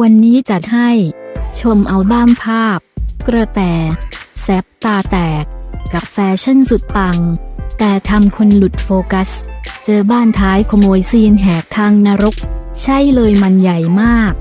วันนี้จัดให้ชมเอาด้ามภาพ กระแตแซบตาแตก กับแฟชั่นสุดปัง แต่ทำคนหลุดโฟกัส เจอบ้านท้ายขโมยซีนแหกทางนรก ใช่เลยมันใหญ่มาก